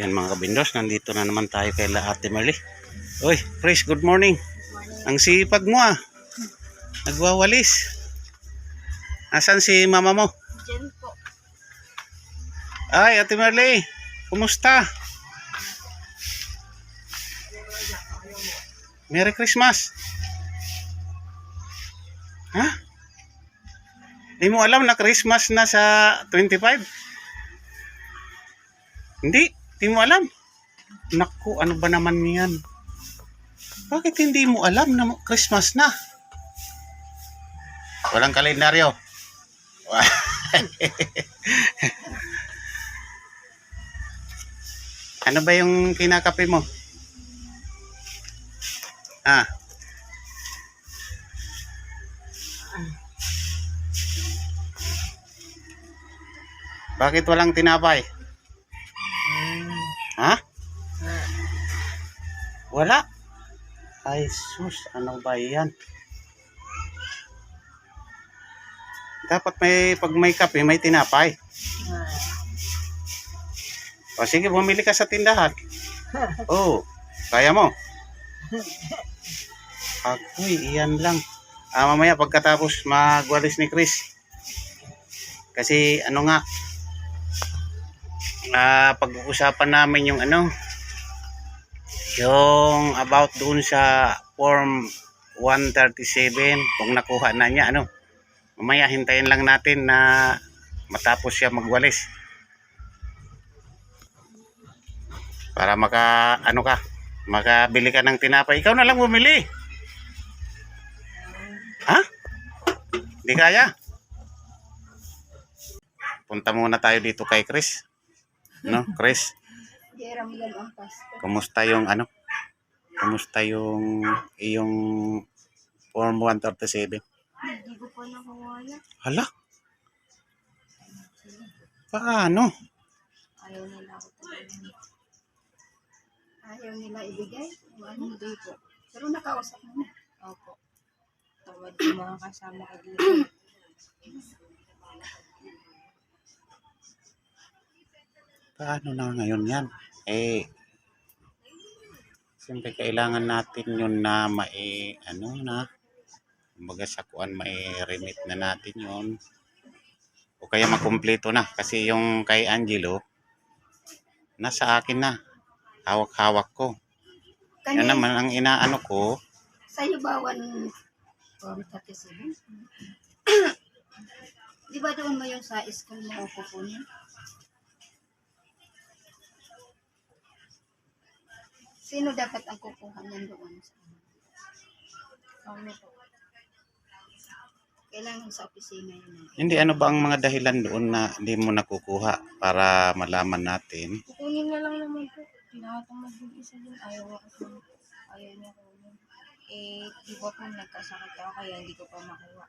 Yan mga kabindos, nandito na naman tayo kay La Ate Merly. Uy, Chris, good morning. Ang sipag mo ah. Nagwawalis. Asan si mama mo? Diyan po. Ay, Ate Merly, kumusta? Merry Christmas. Ha? Hindi mo alam na Christmas na sa 25? Hindi, hindi mo alam. Naku, ano ba naman yan? Bakit hindi mo alam na Christmas na? Walang kalendaryo. Ano ba yung kinakape mo? Ah. Bakit walang tinapay? Ha? Wala. Ay sus, ano ba yan? Dapat may, pag may kape, may tinapay. O sige, bumili ka sa tindahan. Oo, kaya mo. Agoy, iyan lang. Ah, mamaya pagkatapos magwalis ni Chris. Kasi ano nga, ah, pag-uusapan namin yung ano, yung about doon sa form 137, kung nakuha na niya, ano, mamaya hintayin lang natin na matapos siya magwalis. Para maka, ano ka, makabili ka ng tinapay. Ikaw na lang bumili. Ha? Di kaya? Punta muna tayo dito kay Chris. No, Chris, kumusta yung ano? Kumusta yung iyong Form 137? Hindi ko pa nakuha yan. Hala? Paano? Ayaw nila ako talaga. Ayaw nila ibigay. Ano, hindi po. Pero nakausap mo na. Opo. Tawad yung mga kasama ko dito. Paano na ngayon yan? Eh, siyempre kailangan natin yun na mai, ano na, kumbaga sa kuan mai remit na natin yun. O kaya makumpleto na. Kasi yung kay Angelo, nasa akin na. Hawak-hawak ko. Yan Kanina, naman ang inaano ko. sa'yo ba 1 37? Di ba doon mo yung sa school mo kukunin? Sino dapat ang kukuha niyan doon? Kami po. Kailangan sa opisina yun. Hindi ano ba ang mga dahilan doon na hindi mo nakukuha para malaman natin? Kukunin na lang naman po. Tinatamad yung isa dun. Ayaw ako. Ayaw niya ko yun. Eh, di ba po nagkasakit ako kaya hindi ko pa makuha.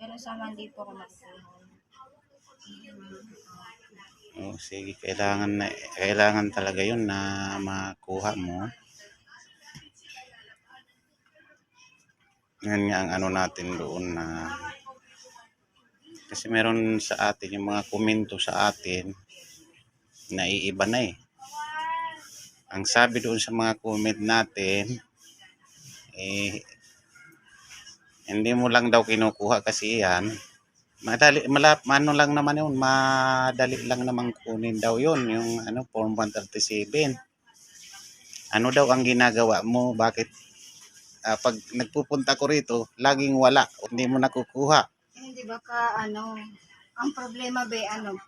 Pero sana hindi po ako nakukuha. Oh, sige, kailangan na kailangan talaga 'yun na makuha mo. Yan nga ang ano natin doon na kasi meron sa atin yung mga komento sa atin naiiba na eh. Ang sabi doon sa mga comment natin eh hindi mo lang daw kinukuha kasi yan Madali, malap, ano lang naman yun, madali lang naman kunin daw yun, yung ano, Form 137. Ano daw ang ginagawa mo, bakit ah, pag nagpupunta ko rito, laging wala, hindi mo nakukuha. Eh, hindi ba ka, ano, ang problema ba, ano,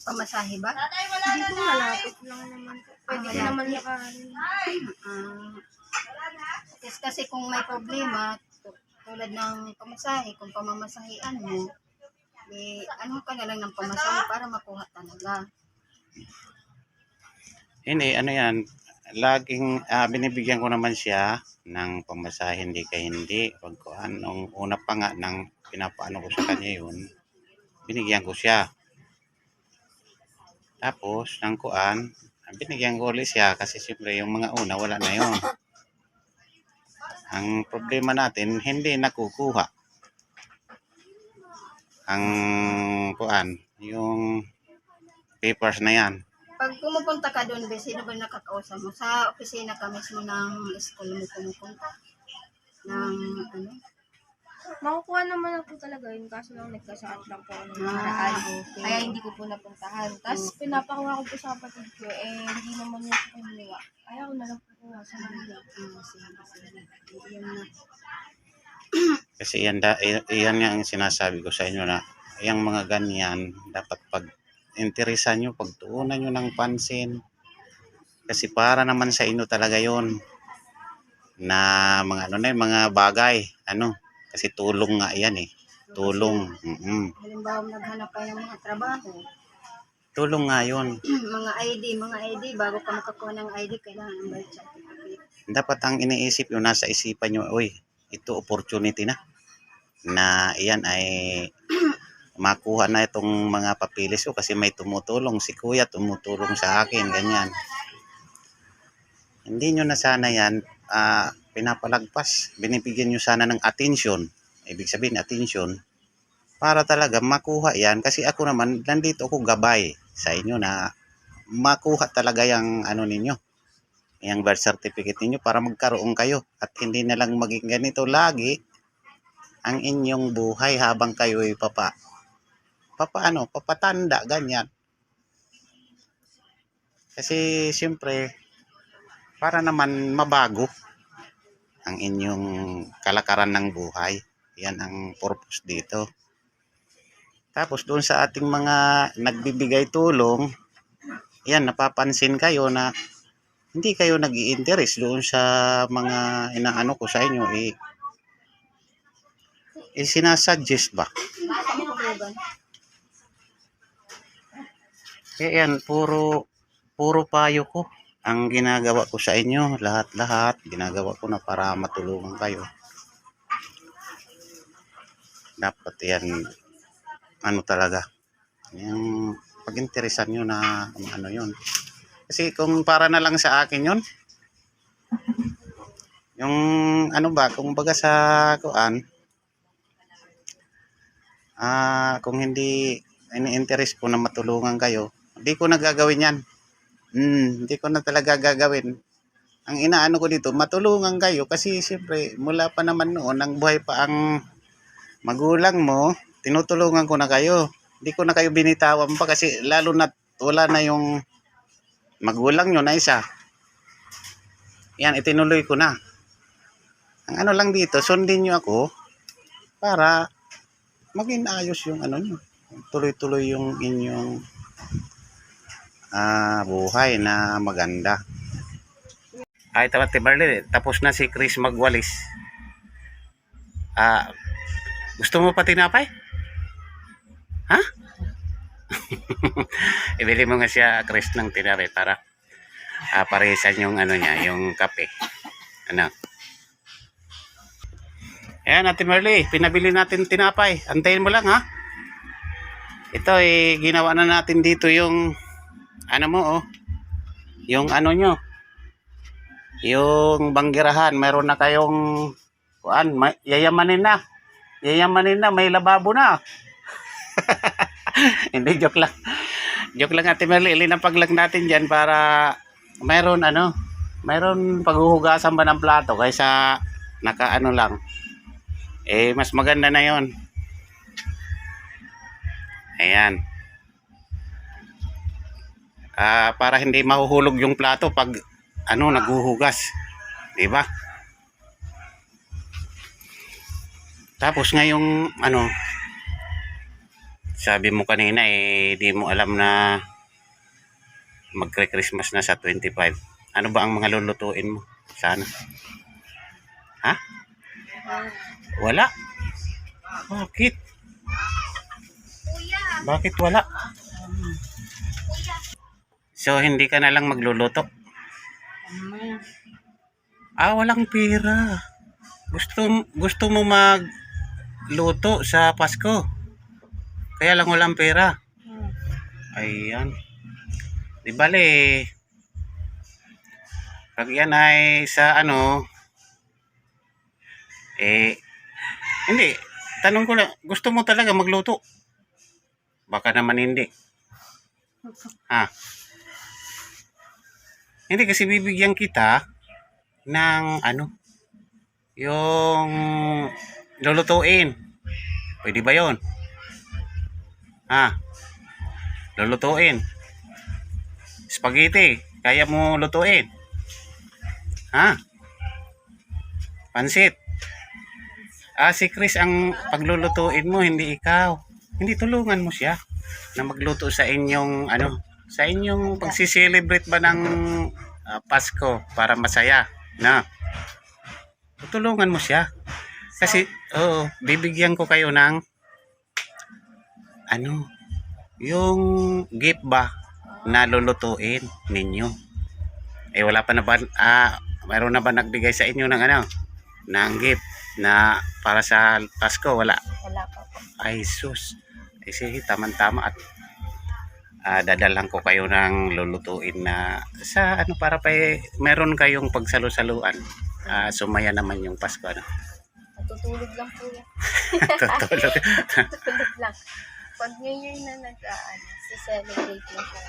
pamasahe ba? Hindi po malapit lang naman. Pwede ko naman nakarin. Ah, yes, kasi kung may problema, tu- tulad ng pamasahe, kung pamamasahean mo, eh, ano ka na lang ng pamasahe para makuha talaga. Hindi, ano yan, laging ah, binibigyan ko naman siya ng pamasahe, hindi ka hindi. Pag kuhan, nung una pa nga, nang pinapaano ko sa kanya yun, binigyan ko siya. Tapos, nang kuan, binigyan ko ulit siya kasi siyempre yung mga una, wala na yun. Ang problema natin, hindi nakukuha. Ang kuan, yung papers na yan. Pag pumupunta ka doon, be, sino ba nakakausap mo? Sa opisina ka mismo ng school mo pumupunta? Ng ano? Makukuha naman na po talaga yun, kaso lang nagkasakit lang po ako ng Ah, nakaraan. okay. Kaya hindi ko po napuntahan. Tapos pinapakuha ko po sa kapatid ko, eh hindi naman niya po kumuha. Ayaw ko na lang po kuha sa Manila. Ah, sige, sige. Yun na. Kasi yan, da, yan yung sinasabi ko sa inyo na yung mga ganyan, dapat pag interesan nyo, pagtuunan nyo ng pansin. Kasi para naman sa inyo talaga yon na mga ano na yun, mga bagay, ano, kasi tulong nga yan eh. Tulong. mm Halimbawa, naghanap ka ng mga trabaho. Tulong nga yun. mga ID, mga ID, bago ka makakuha ng ID, kailangan ng birth certificate. Dapat ang iniisip nyo, nasa isipan nyo, uy, ito opportunity na. Na iyan ay makuha na itong mga papilis ko kasi may tumutulong. Si kuya tumutulong sa akin, ganyan. Hindi nyo na sana yan ah, pinapalagpas. Binibigyan nyo sana ng attention. Ibig sabihin, attention. Para talaga makuha yan. Kasi ako naman, nandito ako gabay sa inyo na makuha talaga yung ano ninyo yung birth certificate ninyo para magkaroon kayo at hindi na lang maging ganito lagi ang inyong buhay habang kayo ay papa. Papaano? Papatanda ganyan. Kasi siyempre para naman mabago ang inyong kalakaran ng buhay. Yan ang purpose dito. Tapos doon sa ating mga nagbibigay tulong yan napapansin kayo na hindi kayo nag interest doon sa mga inaano ko sa inyo eh, eh sinasuggest ba? Ba? eh yan puro puro payo ko. Ang ginagawa ko sa inyo lahat-lahat ginagawa ko na para matulungan kayo. Dapat yan ano talaga. Yung pag-interesan nyo na kung ano yun. Kasi kung para na lang sa akin yun, yung ano ba, kung baga sa kuan, ah, kung hindi ini-interest ko na matulungan kayo, hindi ko na gagawin yan. Hmm, hindi ko na talaga gagawin. Ang inaano ko dito, matulungan kayo kasi siyempre mula pa naman noon, ang buhay pa ang magulang mo, tinutulungan ko na kayo. Hindi ko na kayo binitawan pa kasi lalo na wala na yung magulang nyo na isa. Yan, itinuloy ko na. Ang ano lang dito, sundin nyo ako para maging ayos yung ano nyo. Tuloy-tuloy yung inyong ah, buhay na maganda. Ay, tama, Tibarli, tapos na si Chris magwalis. Ah, gusto mo pa tinapay? Ha? Ibili mo nga siya, Chris, ng tinapay para ah, paresan yung ano niya, yung kape. Ano? Ayan, Ate Merly, pinabili natin tinapay. Antayin mo lang, ha? Ito, eh, ginawa na natin dito yung, ano mo, oh. Yung ano nyo. Yung banggirahan, meron na kayong, kuan, may, yayamanin na. Yayamanin na, may lababo na. Hindi, joke lang. Joke lang Ate Merly, ilinapag lang natin dyan para mayroon ano, mayroon paghuhugasan ba ng plato kaysa nakaano lang. Eh, mas maganda na yon. Ayan. Ah, para hindi mahuhulog yung plato pag ano naghuhugas. 'Di ba? Tapos ngayong ano sabi mo kanina eh di mo alam na magkre-Christmas na sa 25. Ano ba ang mga lulutuin mo? Sana. Ha? Wala. Bakit? Bakit wala? So, hindi ka na lang magluluto? Ah, walang pera. Gusto, gusto mo magluto sa Pasko. Kaya lang walang pera. Ayan. Di bale, pag yan ay sa ano, eh, hindi, tanong ko lang, gusto mo talaga magluto? Baka naman hindi. Ha? Hindi kasi bibigyan kita ng ano, yung lulutuin. Pwede ba yon? Ha? Lulutuin. Spaghetti, kaya mo lutuin? Ha? Pansit. Ah, si Chris ang paglulutuin mo, hindi ikaw. Hindi tulungan mo siya na magluto sa inyong ano, sa inyong pagsiselebrate ba ng ah, Pasko para masaya, na. Tutulungan mo siya. Kasi, oo, bibigyan ko kayo ng ano, yung gift ba na lulutuin ninyo. Eh, wala pa na ba, ah, mayroon na ba nagbigay sa inyo ng ano, ng gift na para sa Pasko? Wala. Wala pa po. Ay, sus. Ay, sige, tama-tama at ah, dadalang ko kayo ng lulutuin na sa ano para pa meron kayong pagsalu-saluan. Ah, sumaya naman yung Pasko. Ano? Natutulog lang po yan. Tutulog. Natutulog lang. Pag New Year na nag, uh, ano, celebrate na siya.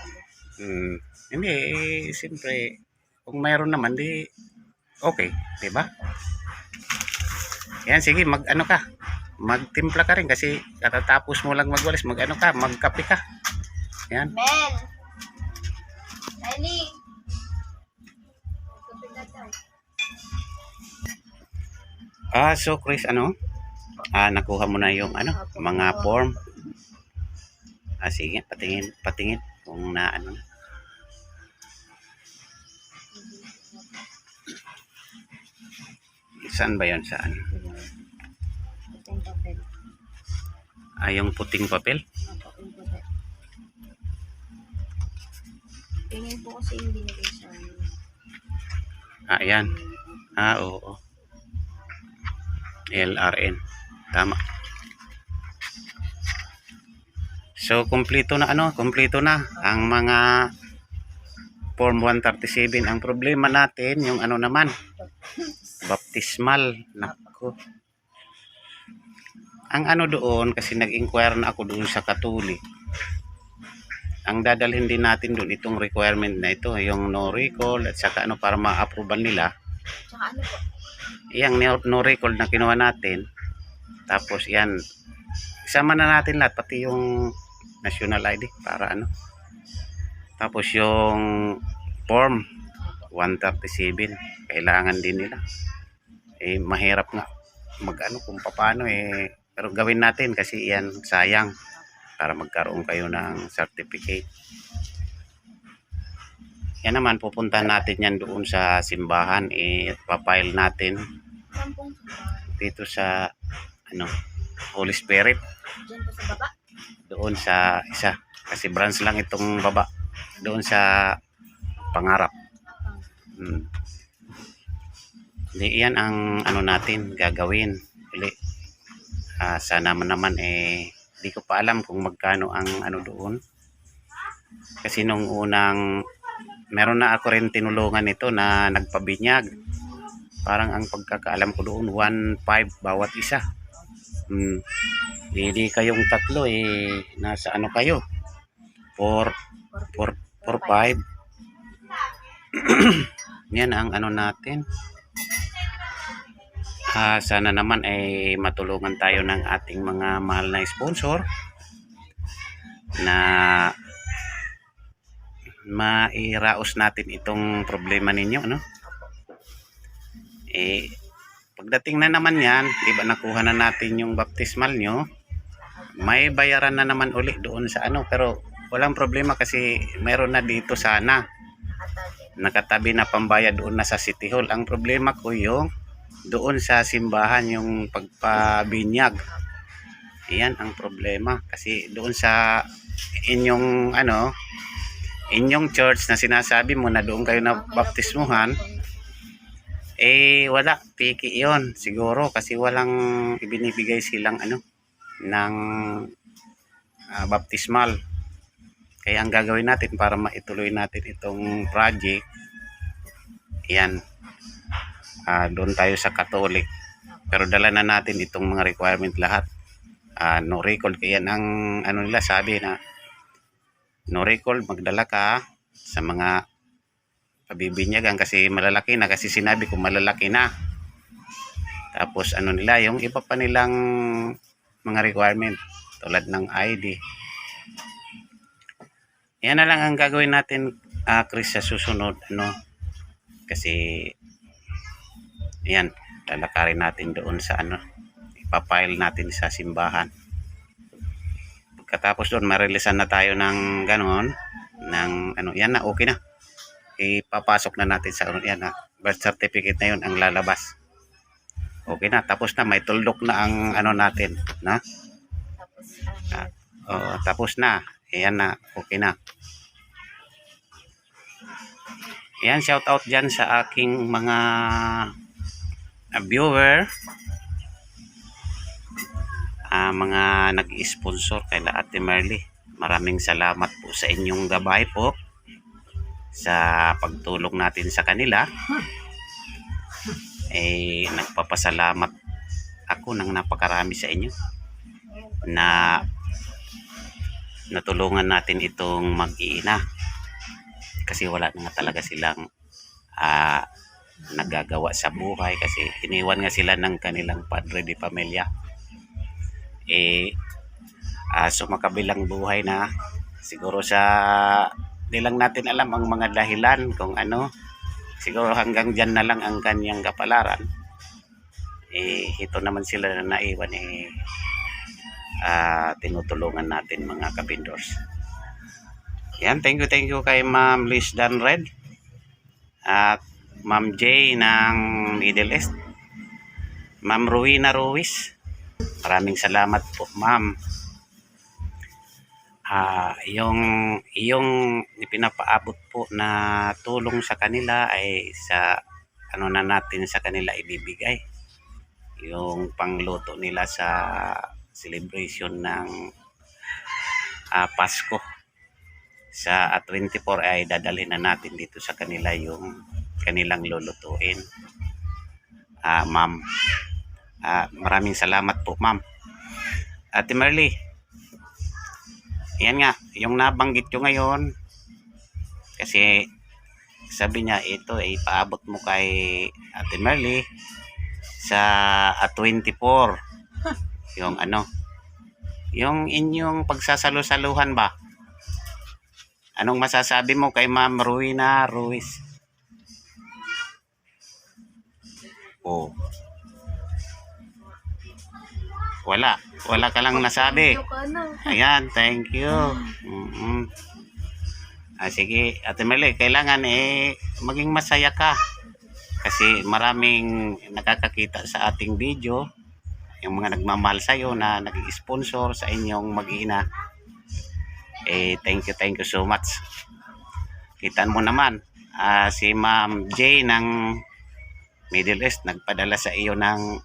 Hmm, hindi, eh, siyempre, kung mayroon naman, di, okay, di ba? Yan, sige, mag, ano ka, magtimpla ka rin kasi katatapos mo lang magwalis, mag, ano ka, magkape ka. Yan. Men! Daw. Ah, so Chris, ano? Ah, nakuha mo na yung ano, mga form. Ah, sige, patingin, patingin kung na ano na. Saan ba yon Saan? Ah, yung puting papel? Ako, yung papel. Tingin po kasi yung binigay sa amin. Ah, ayan. Ah, oo. LRN. Tama. So, kumpleto na ano, kumpleto na ang mga Form 137. Ang problema natin, yung ano naman, baptismal. Nako. Ang ano doon, kasi nag-inquire na ako doon sa Katolik. Ang dadalhin din natin doon itong requirement na ito, yung no recall at saka ano para ma-approval nila. Ano po? Yang no, recall na kinuha natin. Tapos yan, isama na natin lahat pati yung national ID para ano. Tapos yung form 137 kailangan din nila. Eh mahirap nga magano kung paano eh pero gawin natin kasi yan sayang para magkaroon kayo ng certificate. Yan naman pupuntahan natin yan doon sa simbahan eh papile natin dito sa ano Holy Spirit. Doon sa isa kasi branch lang itong baba. Doon sa pangarap. Hmm. Yan ang ano natin gagawin. Uli Ah, sana man naman eh di ko pa alam kung magkano ang ano doon. Kasi nung unang meron na ako rin tinulungan ito na nagpabinyag. Parang ang pagkakaalam ko doon 1.5 bawat isa. Hmm. Hindi kayong tatlo eh nasa ano kayo? 4 4 4 5 yan ang ano natin Ah, sana naman ay matulungan tayo ng ating mga mahal na sponsor na mairaos natin itong problema ninyo no eh pagdating na naman yan di nakuha na natin yung baptismal nyo? May bayaran na naman uli doon sa ano pero walang problema kasi meron na dito sana. Nakatabi na pambayad doon na sa City Hall. Ang problema ko yung doon sa simbahan yung pagpabinyag. Iyan ang problema. Kasi doon sa inyong ano inyong church na sinasabi mo na doon kayo na baptismuhan eh wala. Piki yon siguro. Kasi walang ibinibigay silang ano ng ah, baptismal. Kaya ang gagawin natin para maituloy natin itong project yan Ah, doon tayo sa Catholic. Pero dala na natin itong mga requirement lahat. Ah, no recall. Kaya ang ano nila sabi na no recall magdala ka sa mga pabibinyagan kasi malalaki na. Kasi sinabi ko malalaki na. Tapos ano nila yung iba pa nilang mga requirement tulad ng ID yan na lang ang gagawin natin ah, Chris sa susunod ano? Kasi yan lalakarin natin doon sa ano ipapile natin sa simbahan. Pagkatapos doon marilisan na tayo ng ganon ng ano yan na okay na. Ipapasok na natin sa ano yan na birth certificate na yun ang lalabas. Okay na tapos na may tuldok na ang ano natin na? Tapos, Ah, oo, tapos na ayan na okay na. Ayan, shout out dyan sa aking mga viewer. Ah, mga nag-sponsor kay Ate Merly. Maraming salamat po sa inyong gabay po sa pagtulong natin sa kanila. Eh, nagpapasalamat ako ng napakarami sa inyo na natulungan natin itong mag-iina kasi wala na talaga silang ah, nagagawa sa buhay kasi iniwan nga sila ng kanilang padre di pamilya. Eh ah, sumakabilang buhay na siguro sa di lang natin alam ang mga dahilan kung ano. Siguro hanggang dyan na lang ang kanyang kapalaran. Eh ito naman sila na naiwan eh ah, tinutulungan natin mga kabindors. Yan, thank you, thank you kay Ma'am Liz Danred. At Ma'am Jay ng Middle East. Ma'am Ruina Ruiz. Maraming salamat po, Ma'am. Ah, yung yung ipinapaabot po na tulong sa kanila ay sa ano na natin sa kanila ibibigay. Yung pangluto nila sa celebration ng ah, Pasko sa at 24 ay dadalhin na natin dito sa kanila yung kanilang lulutuin. Ah, ma'am. Ah, maraming salamat po, ma'am. Ate Merly. Yan nga, yung nabanggit ko ngayon kasi sabi niya ito ay paabot mo kay Ate Merly sa at 24 yung ano yung inyong pagsasalo-saluhan ba Anong masasabi mo kay Ma'am Ruina Ruiz? Oh. Wala. Wala ka lang nasabi. Ayan, thank you. mm Ah, sige, Ate Meli, kailangan eh maging masaya ka. Kasi maraming nakakakita sa ating video, yung mga nagmamahal sa'yo na nag-sponsor sa inyong mag-ina. Eh, thank you, thank you so much. Kitaan mo naman, ah, si Ma'am J ng Middle East nagpadala sa iyo ng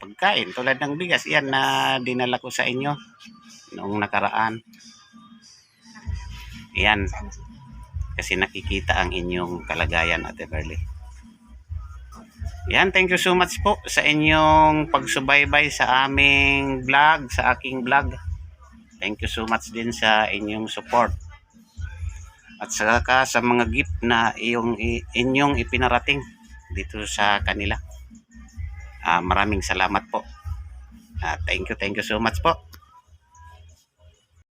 pagkain tulad ng bigas. Yan na dinala ko sa inyo noong nakaraan. Yan. Kasi nakikita ang inyong kalagayan, Ate Berly. Yan, thank you so much po sa inyong pagsubaybay sa aming vlog, sa aking vlog. Thank you so much din sa inyong support. At saka sa mga gift na iyong, inyong ipinarating dito sa kanila. Ah, maraming salamat po. Ah, thank you, thank you so much po.